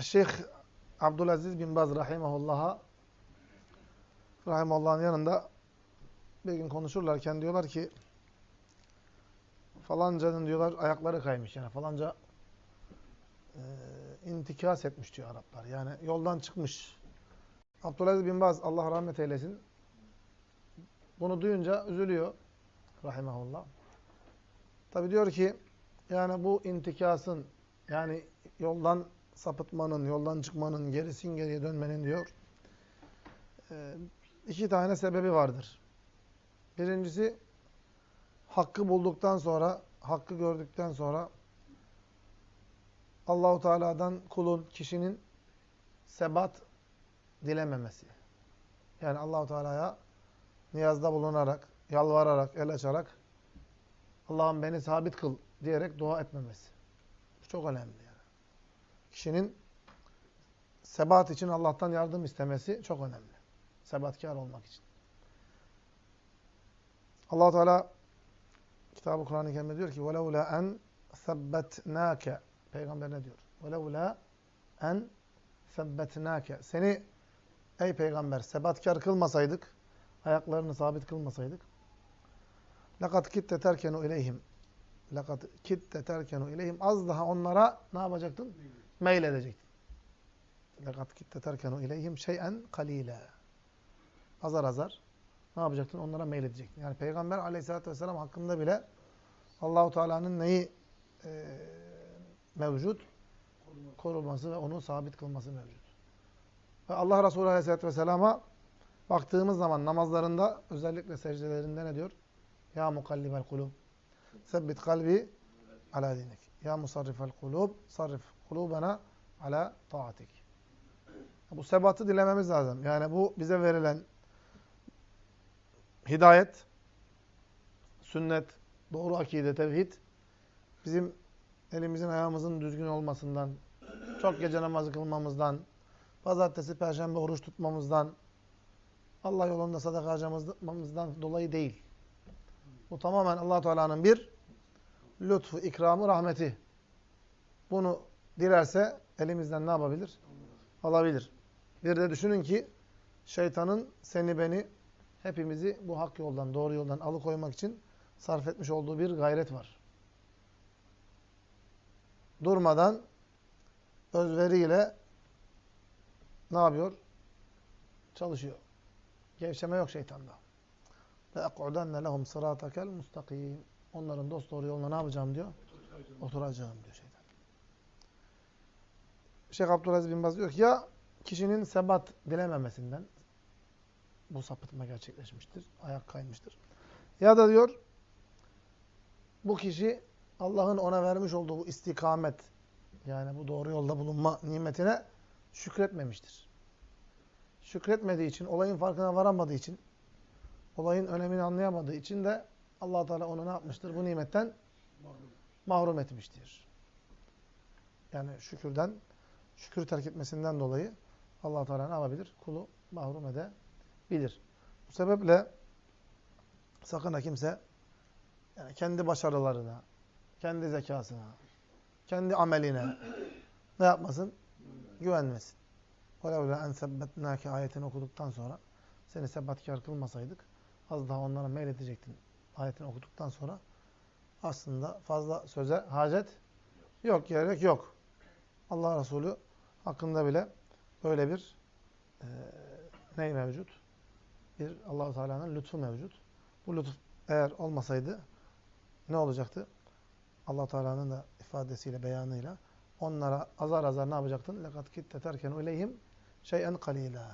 Şeyh Abdülaziz bin Baz rahimahullah'a rahimahullah'ın yanında bir gün konuşurlarken diyorlar ki falancanın diyorlar ayakları kaymış yani falanca e, intikas etmiş diyor Araplar. Yani yoldan çıkmış. Abdülaziz bin Baz Allah rahmet eylesin. Bunu duyunca üzülüyor rahimahullah. Tabi diyor ki yani bu intikasın yani yoldan sapıtmanın, yoldan çıkmanın, gerisin geriye dönmenin diyor e, iki tane sebebi vardır. Birincisi hakkı bulduktan sonra, hakkı gördükten sonra Allahu Teala'dan kulun, kişinin sebat dilememesi. Yani Allahu Teala'ya niyazda bulunarak, yalvararak, el açarak Allah'ım beni sabit kıl diyerek dua etmemesi. Bu çok önemli kişinin sebat için Allah'tan yardım istemesi çok önemli. Sebatkar olmak için. Allah Teala Kitab-ı Kur'an-ı Kerim'de diyor ki: "Velaula en sabbetnake." Peygamber ne diyor? "Velaula en sabbetnake." Seni ey peygamber sebatkar kılmasaydık, ayaklarını sabit kılmasaydık. "Lekad kitte terkenu ileyhim." "Lekad kitte terkenu ileyhim." Az daha onlara ne yapacaktın? Meyil edecektin. لَقَدْ كِتَّ تَرْكَنُوا اِلَيْهِمْ شَيْئًا قَلِيلًا Azar azar ne yapacaktın? Onlara meyledecektin. Yani Peygamber aleyhissalatü vesselam hakkında bile Allahu Teala'nın neyi e, mevcut? Korunması ve onu sabit kılması mevcut. Ve Allah Resulü aleyhissalatü vesselama baktığımız zaman namazlarında özellikle secdelerinde ne diyor? Ya mukallibel kulub sebbit kalbi ala dinik. Ya musarrifel kulub sarrif kulubena ala taatik. Bu sebatı dilememiz lazım. Yani bu bize verilen hidayet, sünnet, doğru akide, tevhid bizim elimizin ayağımızın düzgün olmasından, çok gece namazı kılmamızdan, pazartesi, perşembe oruç tutmamızdan, Allah yolunda sadaka harcamamızdan dolayı değil. Bu tamamen allah Teala'nın bir lütfu, ikramı, rahmeti. Bunu dilerse elimizden ne yapabilir? Alabilir. Bir de düşünün ki şeytanın seni beni hepimizi bu hak yoldan, doğru yoldan alıkoymak için sarf etmiş olduğu bir gayret var. Durmadan özveriyle ne yapıyor? Çalışıyor. Gevşeme yok şeytanda. لَاَقْعُدَنَّ لَهُمْ صِرَاطَكَ الْمُسْتَقِيمِ Onların dost doğru yoluna ne yapacağım diyor? Oturacağım diyor şeytan. Şeyh Abdülaziz bin Baz diyor ki ya kişinin sebat dilememesinden bu sapıtma gerçekleşmiştir. Ayak kaymıştır. Ya da diyor bu kişi Allah'ın ona vermiş olduğu bu istikamet yani bu doğru yolda bulunma nimetine şükretmemiştir. Şükretmediği için, olayın farkına varamadığı için, olayın önemini anlayamadığı için de allah Teala onu ne yapmıştır? Bu nimetten mahrum etmiştir. Yani şükürden, şükür terk etmesinden dolayı allah Teala ne yapabilir? Kulu mahrum edebilir. Bu sebeple sakın ha kimse yani kendi başarılarına, kendi zekasına, kendi ameline ne yapmasın? Güvenmesin. وَلَوْلَا اَنْ سَبَّتْنَاكِ ayetini okuduktan sonra seni sebatkar kılmasaydık az daha onlara meyledecektin. Ayetini okuduktan sonra aslında fazla söze hacet yok, gerek yok. Allah Resulü hakkında bile böyle bir e, ney mevcut? Bir Allahu Teala'nın lütfu mevcut. Bu lütuf eğer olmasaydı ne olacaktı? Allah Teala'nın da ifadesiyle, beyanıyla onlara azar azar ne yapacaktın? Lekat kitte terkenu ileyhim şey'en kalila.